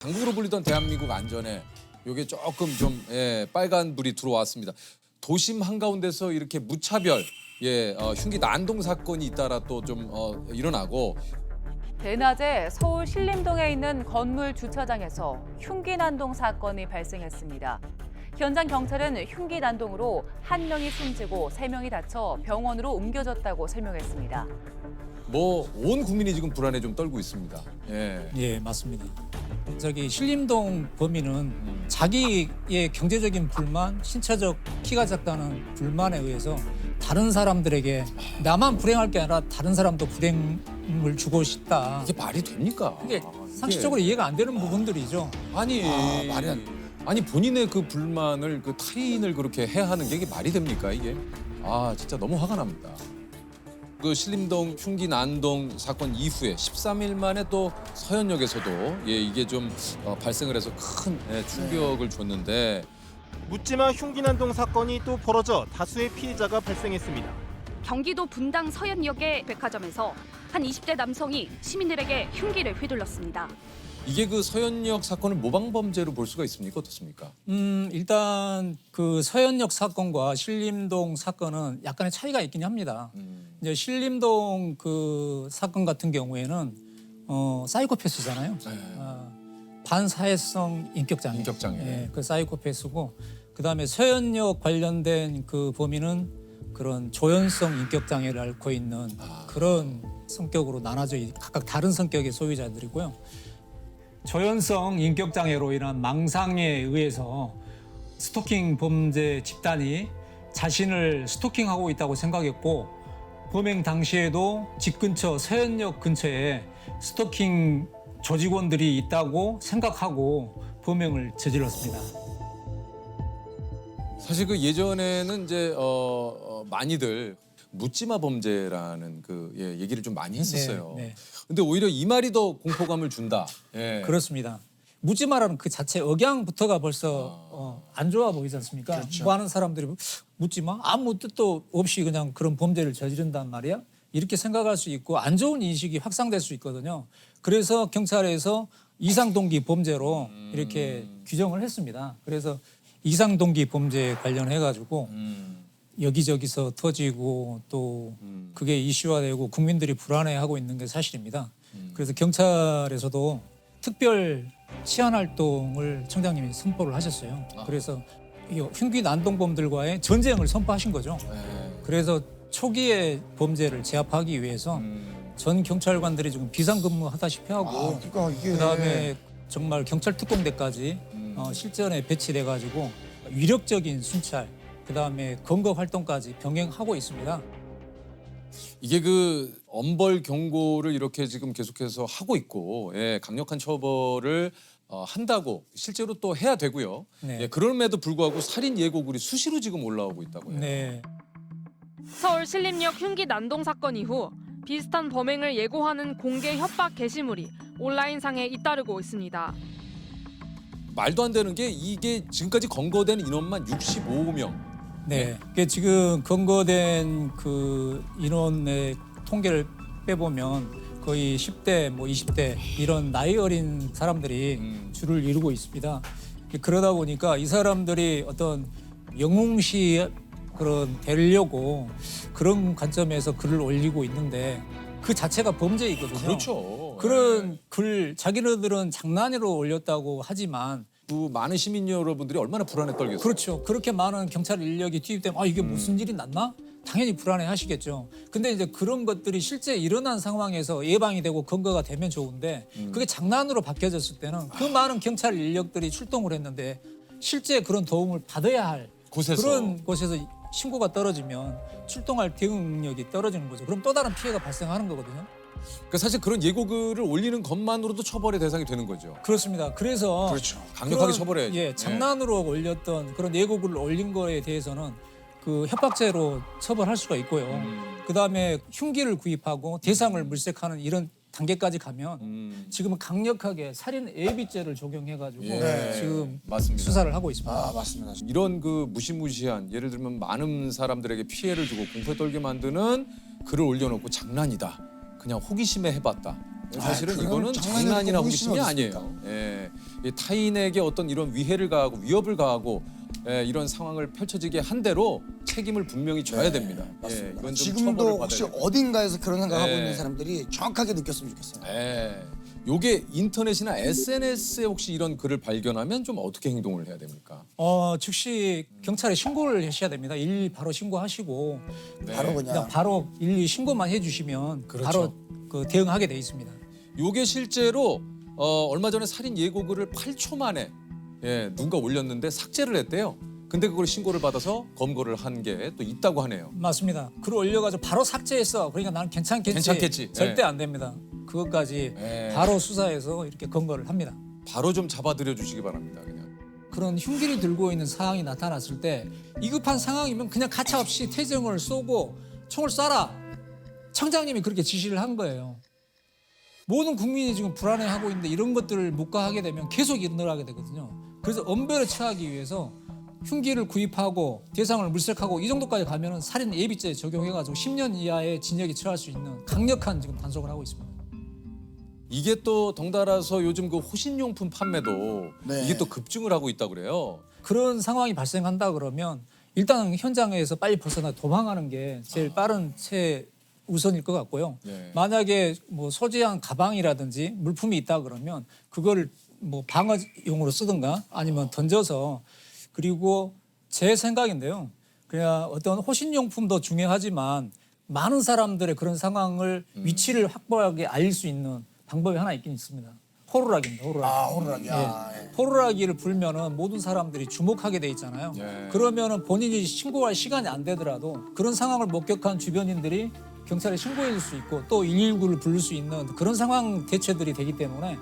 강국으로 불리던 대한민국 안전에 요게 조금 좀 예, 빨간 불이 들어왔습니다. 도심 한가운데서 이렇게 무차별 예, 어, 흉기 난동 사건이 잇따라 또 좀 어, 일어나고 대낮에 서울 신림동에 있는 건물 주차장에서 흉기 난동 사건이 발생했습니다. 현장 경찰은 흉기 난동으로 한 명이 숨지고 세 명이 다쳐 병원으로 옮겨졌다고 설명했습니다. 뭐 온 국민이 지금 불안에 좀 떨고 있습니다. 예. 예, 맞습니다. 저기 신림동 범인은 자기의 경제적인 불만, 신체적 키가 작다는 불만에 의해서 다른 사람들에게 나만 불행할 게 아니라 다른 사람도 불행을 주고 싶다. 이게 말이 됩니까? 이게 이게- 상식적으로 이해가 안 되는 부분들이죠. 아니 아, 말이 안 아니 본인의 그 불만을 그 타인을 그렇게 해야 하는 게 이게 말이 됩니까 이게? 아 진짜 너무 화가 납니다. 그 신림동 흉기 난동 사건 이후에 13일 만에 또 서현역에서도 예 이게 좀 어, 발생을 해서 큰 예, 충격을 줬는데 묻지마 흉기난동 사건이 또 벌어져 다수의 피해자가 발생했습니다. 경기도 분당 서현역의 백화점에서 한 20대 남성이 시민들에게 흉기를 휘둘렀습니다. 이게 그 서현역 사건을 모방 범죄로 볼 수가 있습니까 어떻습니까? 음, 일단 그 서현역 사건과 신림동 사건은 약간의 차이가 있긴 합니다. 음, 이제 신림동 그 사건 같은 경우에는 어, 사이코패스잖아요. 네. 아, 반사회성 인격장애. 인격장애. 예, 그 사이코패스고 그다음에 서현역 관련된 그 범인은 그런 조현성 인격장애를 앓고 있는 아. 그런 성격으로 나눠져 있- 각각 다른 성격의 소유자들이고요. 조현성 인격장애로 인한 망상에 의해서 스토킹 범죄 집단이 자신을 스토킹하고 있다고 생각했고 범행 당시에도 집 근처 서현역 근처에 스토킹 조직원들이 있다고 생각하고 범행을 저질렀습니다. 사실 그 예전에는 이제 어, 어, 많이들 묻지마 범죄라는 그 예, 얘기를 좀 많이 했었어요. 네, 네. 근데 오히려 이 말이 더 공포감을 준다. 예. 그렇습니다. 묻지마라는 그 자체 억양부터가 벌써 어, 안 좋아 보이지 않습니까? 뭐 하는 사람들이 묻지마 아무 뜻도 없이 그냥 그런 범죄를 저지른단 말이야. 이렇게 생각할 수 있고 안 좋은 인식이 확산될 수 있거든요. 그래서 경찰에서 이상동기 범죄로 이렇게 규정을 했습니다. 그래서 이상동기 범죄에 관련해 가지고 음, 여기저기서 터지고 또 음. 그게 이슈화되고 국민들이 불안해하고 있는 게 사실입니다. 음. 그래서 경찰에서도 특별 치안 활동을 청장님이 선포를 하셨어요. 아. 그래서 이 흉기 난동범들과의 전쟁을 선포하신 거죠. 예. 그래서 초기의 범죄를 제압하기 위해서 음. 전 경찰관들이 지금 비상근무 하다시피 하고 아, 그러니까 이게 그다음에 정말 경찰 특공대까지 음. 어, 실전에 배치돼 가지고 위력적인 순찰 그다음에 검거 활동까지 병행하고 있습니다. 이게 그 엄벌 경고를 이렇게 지금 계속해서 하고 있고 예, 강력한 처벌을 어, 한다고 실제로 또 해야 되고요. 네. 예, 그럼에도 불구하고 살인 예고글이 수시로 지금 올라오고 있다고요. 네. 서울 신림역 흉기 난동 사건 이후 비슷한 범행을 예고하는 공개 협박 게시물이 온라인상에 잇따르고 있습니다. 말도 안 되는 게 이게 지금까지 검거된 인원만 65명. 네. 그 지금 검거된 그 인원의 통계를 빼보면 거의 10대, 뭐 20대 이런 나이 어린 사람들이 음. 줄을 이루고 있습니다. 그러다 보니까 이 사람들이 어떤 영웅시 그런 되려고 그런 관점에서 글을 올리고 있는데 그 자체가 범죄이거든요. 그렇죠. 그런 글 자기네들은 장난으로 올렸다고 하지만 그 많은 시민 여러분들이 얼마나 불안에 떨겠어요. 그렇죠. 그렇게 많은 경찰 인력이 투입되면 아 이게 무슨 일이 났나? 당연히 불안해 하시겠죠. 근데 이제 그런 것들이 실제 일어난 상황에서 예방이 되고 근거가 되면 좋은데 그게 장난으로 바뀌어졌을 때는 그 많은 경찰 인력들이 출동을 했는데 실제 그런 도움을 받아야 할 곳에서. 그런 곳에서 신고가 떨어지면 출동할 대응 능력이 떨어지는 거죠. 그럼 또 다른 피해가 발생하는 거거든요. 그러니까 사실 그런 예고글을 올리는 것만으로도 처벌의 대상이 되는 거죠. 그렇습니다. 그래서 그렇죠. 강력하게 그런, 처벌해야죠. 예, 장난으로 올렸던 그런 예고글을 올린 거에 대해서는 그 협박죄로 처벌할 수가 있고요. 음. 그다음에 흉기를 구입하고 대상을 물색하는 이런 단계까지 가면 음. 지금은 강력하게 살인 예비죄를 적용해 가지고 예. 지금 맞습니다. 수사를 하고 있습니다. 아 맞습니다. 이런 그 무시무시한 예를 들면 많은 사람들에게 피해를 주고 공포에 떨게 만드는 글을 올려놓고 장난이다. 그냥 호기심에 해봤다. 사실은 그건 이거는 장난이나 호기심이 호기심이 아니에요. 예. 이 타인에게 어떤 이런 위해를 가하고 위협을 가하고 예, 이런 상황을 펼쳐지게 한 대로 책임을 분명히 져야 됩니다. 예, 맞습니다. 이건 좀 처벌을 지금도 받아야 혹시 됩니다. 어딘가에서 그런 생각하고 네. 있는 사람들이 정확하게 느꼈으면 좋겠어요. 예. 요게 인터넷이나 SNS에 혹시 이런 글을 발견하면 좀 어떻게 행동을 해야 됩니까? 어, 즉시 경찰에 신고를 하셔야 됩니다. 일일이 바로 신고하시고 네. 바로 그냥 그냥 바로 일일이 신고만 해주시면 그렇죠. 바로 그 대응하게 돼 있습니다. 요게 실제로 어, 얼마 전에 살인 예고글을 8초 만에 예, 누군가 올렸는데 삭제를 했대요. 근데 그걸 신고를 받아서 검거를 한 게 또 있다고 하네요. 맞습니다. 글을 올려가지고 바로 삭제했어. 그러니까 나는 괜찮겠지. 괜찮겠지. 절대 예. 안 됩니다. 그것까지 예. 바로 수사해서 이렇게 검거를 합니다. 바로 좀 잡아들여 주시기 바랍니다. 그냥. 그런 흉기를 들고 있는 상황이 나타났을 때 위급한 상황이면 그냥 가차없이 태정을 쏘고 총을 쏴라. 청장님이 그렇게 지시를 한 거예요. 모든 국민이 지금 불안해하고 있는데 이런 것들을 묵과하게 되면 계속 일어나게 되거든요. 그래서 엄벌에 처하기 위해서 흉기를 구입하고 대상을 물색하고 이 정도까지 가면은 살인 예비죄 적용해가지고 10년 이하의 징역에 처할 수 있는 강력한 지금 단속을 하고 있습니다. 이게 또 덩달아서 요즘 그 호신용품 판매도 네. 이게 또 급증을 하고 있다 그래요. 그런 상황이 발생한다 그러면 일단 현장에서 빨리 벗어나 도망하는 게 제일 빠른 최 우선일 것 같고요. 네. 만약에 뭐 소지한 가방이라든지 물품이 있다 그러면 그거를 뭐 방어용으로 쓰든가 아니면 던져서 그리고 제 생각인데요. 그냥 어떤 호신용품도 중요하지만 많은 사람들의 그런 상황을 위치를 확보하게 알릴 수 있는 방법이 하나 있긴 있습니다. 호루라기입니다. 호루라기. 아 호루라기. 아, 예. 호루라기를 불면은 모든 사람들이 주목하게 돼 있잖아요. 예. 그러면은 본인이 신고할 시간이 안 되더라도 그런 상황을 목격한 주변인들이 경찰에 신고해 줄 수 있고 또 119를 부를 수 있는 그런 상황 대처들이 되기 때문에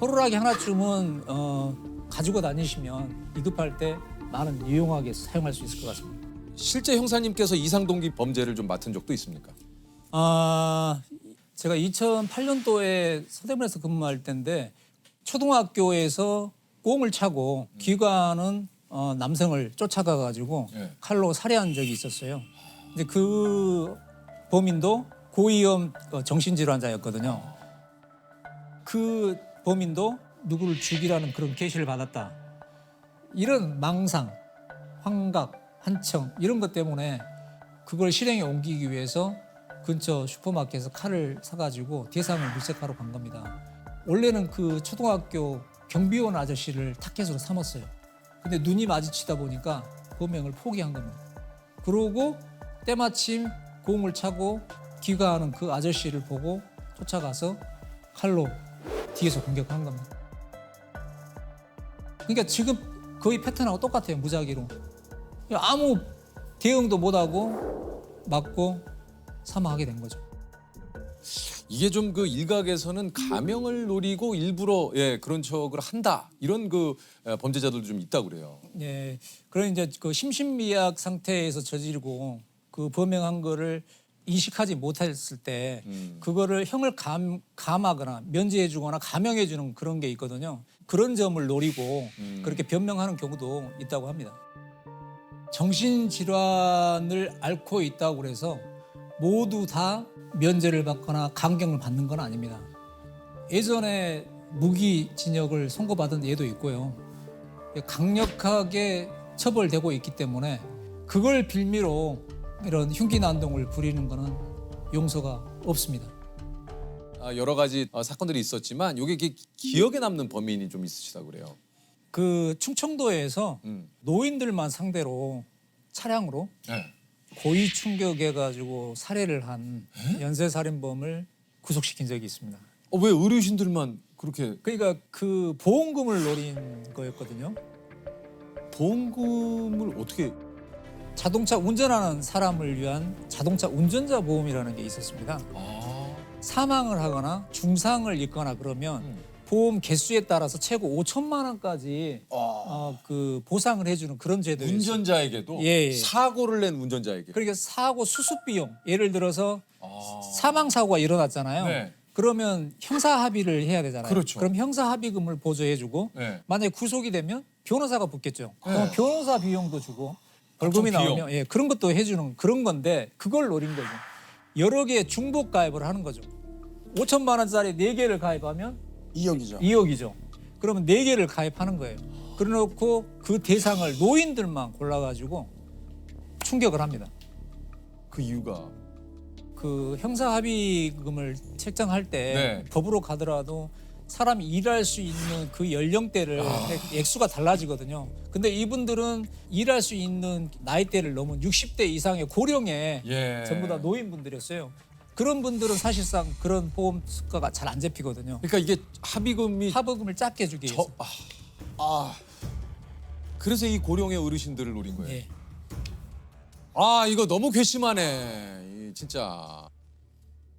호루라기 하나쯤은 어, 가지고 다니시면 위급할 때 많은 유용하게 사용할 수 있을 것 같습니다. 실제 형사님께서 이상동기 범죄를 좀 맡은 적도 있습니까? 아, 제가 2008년도에 서대문에서 근무할 때인데 초등학교에서 꽁을 차고 귀가하는 어, 남성을 쫓아가 가지고 예. 칼로 살해한 적이 있었어요. 근데 그 범인도 고위험 어, 정신질환자였거든요. 그 범인도 누구를 죽이라는 그런 계시를 받았다. 이런 망상, 환각, 한청 이런 것 때문에 그걸 실행에 옮기기 위해서 근처 슈퍼마켓에서 칼을 사가지고 대상을 물색하러 간 겁니다. 원래는 그 초등학교 경비원 아저씨를 타켓으로 삼았어요. 근데 눈이 마주치다 보니까 범행을 포기한 겁니다. 그러고 때마침 공을 차고 귀가하는 그 아저씨를 보고 쫓아가서 칼로 뒤에서 공격한 겁니다. 그러니까 지금 거의 패턴하고 똑같아요. 무작위로. 아무 대응도 못하고 맞고 사망하게 된 거죠. 이게 좀 그 일각에서는 가명을 노리고 일부러 예 그런 척을 한다 이런 그 예, 범죄자들도 좀 있다 그래요. 예, 그런 이제 그 심신미약 상태에서 저지르고 그 범행한 거를 인식하지 못했을 때 음. 그거를 형을 감, 감하거나 면제해주거나 감형해주는 그런 게 있거든요. 그런 점을 노리고 음. 그렇게 변명하는 경우도 있다고 합니다. 정신질환을 앓고 있다고 그래서 모두 다 면제를 받거나 감경을 받는 건 아닙니다. 예전에 무기징역을 선고받은 예도 있고요. 강력하게 처벌되고 있기 때문에 그걸 빌미로 이런 흉기 난동을 부리는 것은 용서가 없습니다. 아, 여러 가지 어, 사건들이 있었지만 이게 기- 기억에 남는 범인이 좀 있으시다 그래요. 그 충청도에서 음. 노인들만 상대로 차량으로 네. 고의 충격해가지고 살해를 한 연쇄 살인범을 구속시킨 적이 있습니다. 어, 왜 의료신들만 그렇게 그러니까 그 보험금을 노린 거였거든요. 보험금을 어떻게 자동차 운전하는 사람을 위한 자동차 운전자 보험이라는 게 있었습니다. 아, 사망을 하거나 중상을 입거나 그러면 음. 보험 개수에 따라서 최고 5천만 원까지 와. 어, 그 보상을 해주는 그런 제도예요. 운전자에게도 예, 예. 사고를 낸 운전자에게 그러니까 사고 수습 비용 예를 들어서 아. 사망 사고가 일어났잖아요. 네. 그러면 형사 합의를 해야 되잖아요. 그렇죠. 럼 형사 합의금을 보조해주고 네. 만약에 구속이 되면 변호사가 붙겠죠. 네. 그럼 변호사 비용도 주고 벌금이 비용. 나오면 예, 그런 것도 해주는 그런 건데 그걸 노린 거죠. 여러 개 중복 가입을 하는 거죠. 5천만 원짜리 네 개를 가입하면 2억이죠. 2억이죠. 그러면 네 개를 가입하는 거예요. 그래놓고 그 대상을 노인들만 골라가지고 충격을 합니다. 그 이유가 그 형사 합의금을 책정할 때 네. 법으로 가더라도 사람이 일할 수 있는 그 연령대를 아. 액수가 달라지거든요. 근데 이분들은 일할 수 있는 나이대를 넘은 60대 이상의 고령의 예. 전부 다 노인분들이었어요. 그런 분들은 사실상 그런 보험 수가가 잘 안 잡히거든요. 그러니까 이게 합의금이 합의금을 작게 주기 위해서. 저 아. 아. 그래서 이 고령의 어르신들을 노린 거예요. 예. 아 이거 너무 괘씸하네. 이 진짜.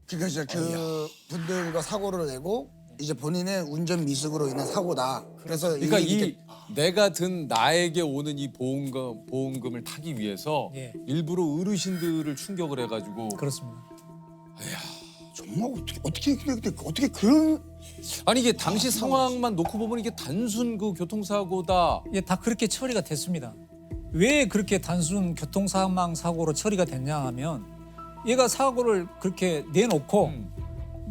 그러니까 이제 그 분들과 사고를 내고 이제 본인의 운전 미숙으로 인한 사고다. 그래서 그러니까 이 이렇게 내가 든 나에게 오는 이 보험금 보험금을 타기 위해서 예. 일부러 어르신들을 충격을 해가지고 그렇습니다. 정말 어떻게 어떻게 근데 어떻게 그런 아니 이게 당시 상황만 놓고 보면 이게 단순 그 교통사고다. 예, 다 그렇게 처리가 됐습니다. 왜 그렇게 단순 교통 사망 사고로 처리가 됐냐 하면 얘가 사고를 그렇게 내놓고 음.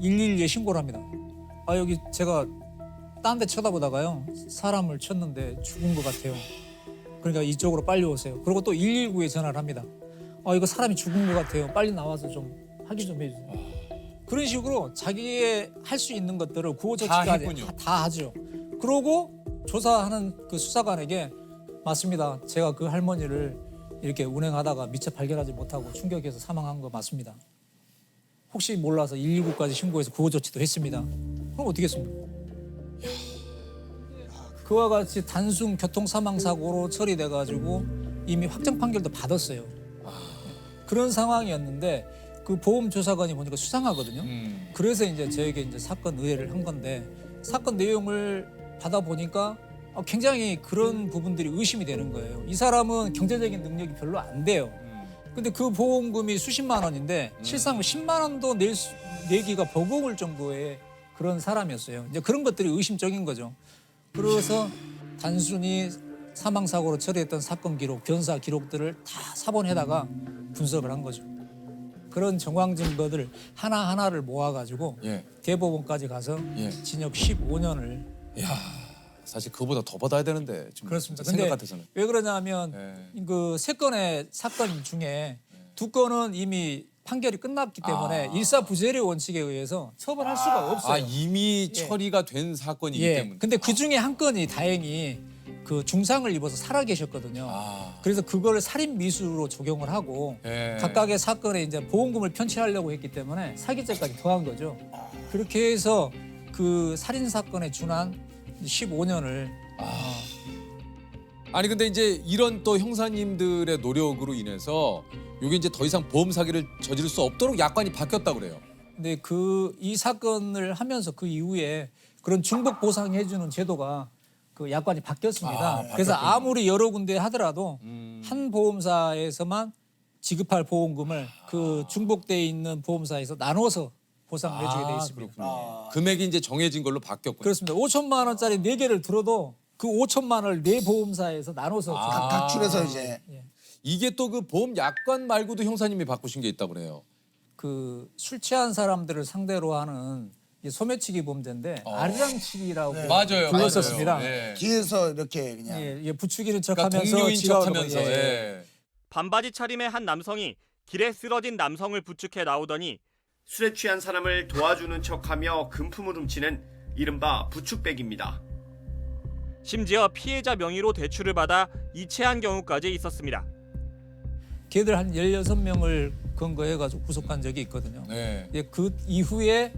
112에 신고를 합니다. 아 여기 제가 딴 데 쳐다보다가요 사람을 쳤는데 죽은 것 같아요. 그러니까 이쪽으로 빨리 오세요. 그리고 또 119에 전화를 합니다. 아 이거 사람이 죽은 것 같아요. 빨리 나와서 좀 확인 좀 해주세요. 그런 식으로 자기의 할 수 있는 것들을 구호조치까지 했군요. 다, 다 하죠. 그러고 조사하는 그 수사관에게 맞습니다. 제가 그 할머니를 이렇게 운행하다가 미처 발견하지 못하고 충격해서 사망한 거 맞습니다. 혹시 몰라서 119까지 신고해서 구호 조치도 했습니다. 그럼 어떻게 했습니까? 그와 같이 단순 교통 사망 사고로 처리돼 가지고 이미 확정 판결도 받았어요. 그런 상황이었는데 그 보험 조사관이 보니까 수상하거든요. 음. 그래서 이제 저에게 이제 사건 의뢰를 한 건데 사건 내용을 받아 보니까 어, 굉장히 그런 부분들이 의심이 되는 거예요. 이 사람은 경제적인 능력이 별로 안 돼요. 음. 근데 그 보험금이 수십만 원인데 실상 10만 원도 낼 수, 내기가 버거울 정도의 그런 사람이었어요. 이제 그런 것들이 의심적인 거죠. 그래서 단순히 사망 사고로 처리했던 사건 기록, 변사 기록들을 다 사본에다가 분석을 한 거죠. 그런 정황 증거들 하나 하나를 모아가지고 예. 대법원까지 가서 예. 징역 15년을 야 사실 그거보다 더 받아야 되는데 지금 그렇습니다. 생각 근데 같아서는. 왜 그러냐면 예. 그세 건의 사건 중에 두 건은 이미 판결이 끝났기 때문에 아. 일사부재료 원칙에 의해서 처벌할 수가 없어요. 아 이미 예. 처리가 된 사건이기 예. 때문에. 근데 그 중에 한 건이 다행히 그 중상을 입어서 살아 계셨거든요. 아. 그래서 그걸 살인 미수로 적용을 하고 예. 각각의 사건에 이제 보험금을 편취하려고 했기 때문에 사기죄까지 더한 거죠. 그렇게 해서 그 살인 사건에 준한 15년을 아니 근데 이제 이런 또 형사님들의 노력으로 인해서 이게 이제 더 이상 보험 사기를 저지를 수 없도록 약관이 바뀌었다고 그래요. 근데 그 이 사건을 하면서 그 이후에 그런 중복 보상해 주는 제도가 그 약관이 바뀌었습니다. 아, 그래서 바뀌었군요. 아무리 여러 군데 하더라도 음. 한 보험사에서만 지급할 보험금을 그 중복돼 있는 보험사에서 나눠서 보상을 해주게 돼 있습니다. 아, 그렇군요. 금액이 이제 정해진 걸로 바뀌었군요. 그렇습니다. 5천만 원짜리 네 개를 들어도 그 5천만 원을 네 보험사에서 나눠서 아. 각, 각출해서 이제 이게 또 그 보험 약관 말고도 형사님이 바꾸신 게 있다고 그래요. 그 술 취한 사람들을 상대로 하는 이 소매치기 범죄인데 아리랑치기라고 네. 맞아요. 불렀었습니다. 맞아요. 예. 뒤에서 이렇게 그냥 예, 예, 부추기는 그러니까 척하면서 동료인 지가 척하면서. 예, 예. 예. 반바지 차림의 한 남성이 길에 쓰러진 남성을 부축해 나오더니 술에 취한 사람을 도와주는 척하며 금품을 훔치는 이른바 부축백입니다. 심지어 피해자 명의로 대출을 받아 이체한 경우까지 있었습니다. 걔들 한 16명을 근거해 가지고 구속한 적이 있거든요. 네. 예, 그 이후에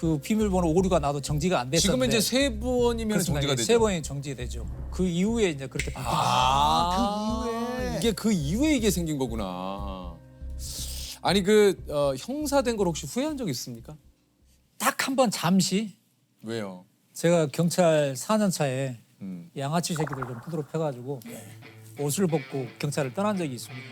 그 비밀번호 오류가 나도 정지가 안 됐었는데 지금은 이제 세 번이면 그렇습니다. 정지가 예, 되죠. 세 번이 정지되죠. 그 이후에 이제 그렇게 바뀌었습니다. 아, 그 이후에. 이게 그 이후에 이게 생긴 거구나. 아니 그 어, 형사된 걸 혹시 후회한 적 있습니까? 딱 한 번 잠시 왜요? 제가 경찰 4년 차에 음. 양아치 새끼들 좀 후드로 패가지고 옷을 벗고 경찰을 떠난 적이 있습니다.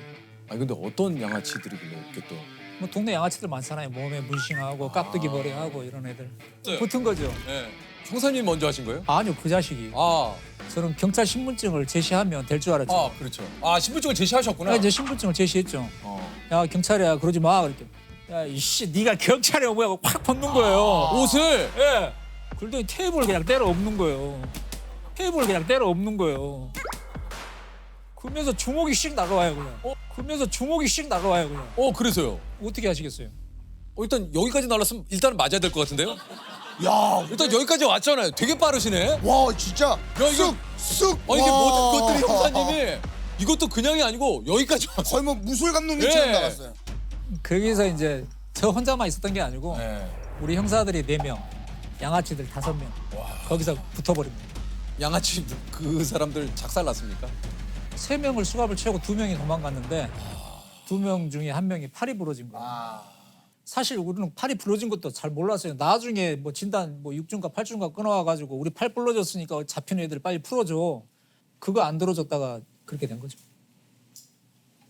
아니 근데 어떤 양아치들이길래 이렇게 또? 뭐 동네 양아치들 많잖아요. 몸에 문신하고 깍두기 머리하고 이런 애들 네. 붙은 거죠. 네. 형사님 먼저 하신 거예요? 아니요 그 자식이 아, 저는 경찰 신분증을 제시하면 될 줄 알았죠. 아 그렇죠. 아 신분증을 제시하셨구나. 아, 이제 신분증을 제시했죠. 어. 야 경찰이야 그러지 마 그렇게. 야 이씨 네가 경찰이야 뭐야 확 벗는 거예요. 옷을 예. 그러더니 테이블 그냥 때려 엎는 거예요. 테이블 그냥 때려 엎는 거예요. 그러면서 주먹이 씩 나가와요 그냥. 어? 그러면서 주먹이 씩 나가와요 그냥. 어 그래서요. 어떻게 하시겠어요? 어, 일단 여기까지 날랐으면 일단은 맞아야 될 것 같은데요. 야, 일단 여기까지 왔잖아요. 되게 빠르시네. 와 진짜 이거- 쑥쑥. 어 이게 와. 모든 것들이 형사님이 이것도 그냥이 아니고 여기까지 왔어요. 거의 뭐 무술 감독님처럼 예. 나갔어요. 거기서 이제 저 혼자만 있었던 게 아니고 네. 우리 형사들이 네 명, 양아치들 다섯 명 거기서 붙어버립니다. 양아치 그 사람들 작살 났습니까? 세 명을 수갑을 채우고 두 명이 도망갔는데 두 명 중에 한 명이 팔이 부러진 거예요. 사실 우리는 팔이 부러진 것도 잘 몰랐어요. 나중에 뭐 진단 뭐 6중과 8중과 끊어와 가지고 우리 팔 부러졌으니까 잡힌 애들 빨리 풀어줘. 그거 안 들어줬다가 그렇게 된 거죠.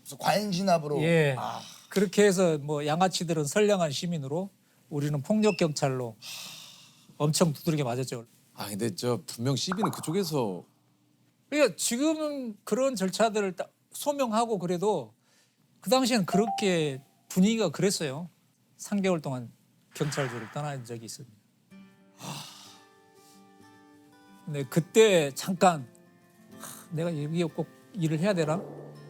그래서 과잉 진압으로. 예. 아, 그렇게 해서 뭐 양아치들은 선량한 시민으로 우리는 폭력 경찰로 엄청 두드리게 맞았죠. 아 근데 저 분명 CB는 그쪽에서 그러니까 지금은 그런 절차들을 딱 소명하고 그래도 그 당시에는 그렇게 분위기가 그랬어요. 3개월 동안 경찰조를 떠난 적이 있습니다. 근데 그때 잠깐 하, 내가 여기에 꼭 일을 해야 되나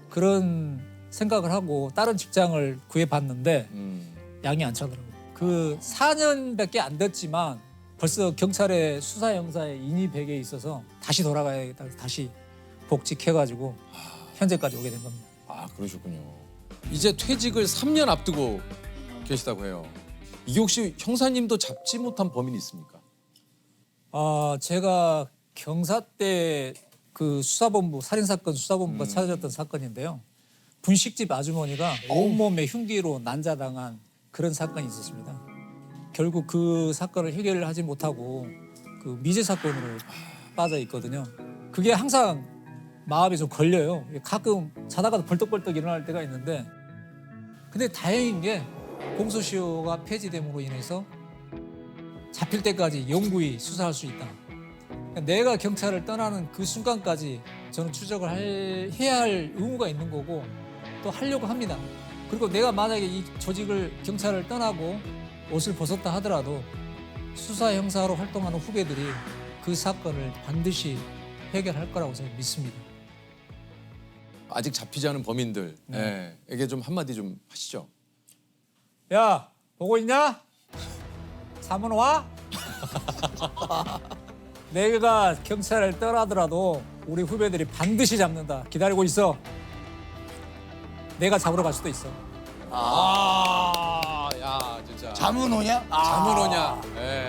그런 생각을 하고 다른 직장을 구해봤는데 음, 양이 안 차더라고요. 그 4년밖에 안 됐지만 벌써 경찰의 수사 형사에 인이 배게 있어서 다시 돌아가야겠다. 해서 다시 복직해가지고 현재까지 오게 된 겁니다. 아 그러셨군요. 이제 퇴직을 3년 앞두고 계시다고 해요. 이게 혹시 형사님도 잡지 못한 범인이 있습니까? 아 제가 경사 때 그 수사본부 살인 사건 수사본부가 찾아졌던 사건인데요. 분식집 아주머니가 온몸에 흉기로 난자당한 그런 사건이 있었습니다. 결국 그 사건을 해결을 하지 못하고 그 미제 사건으로 빠져 있거든요. 그게 항상 마음에 좀 걸려요. 가끔 자다가도 벌떡벌떡 일어날 때가 있는데 근데 다행인 게 공소시효가 폐지됨으로 인해서 잡힐 때까지 영구히 수사할 수 있다. 그러니까 내가 경찰을 떠나는 그 순간까지 저는 추적을 할- 해야 할 의무가 있는 거고 또 하려고 합니다. 그리고 내가 만약에 이 조직을 경찰을 떠나고 옷을 벗었다 하더라도 수사 형사로 활동하는 후배들이 그 사건을 반드시 해결할 거라고 저는 믿습니다. 아직 잡히지 않은 범인들에게 좀 한마디 좀 하시죠. 야 보고 있냐? 사문 와? 내가 경찰을 떠나더라도 우리 후배들이 반드시 잡는다. 기다리고 있어. 내가 잡으러 갈 수도 있어. 아, 야 진짜. 잠은 오냐? 잠을 오냐? 예.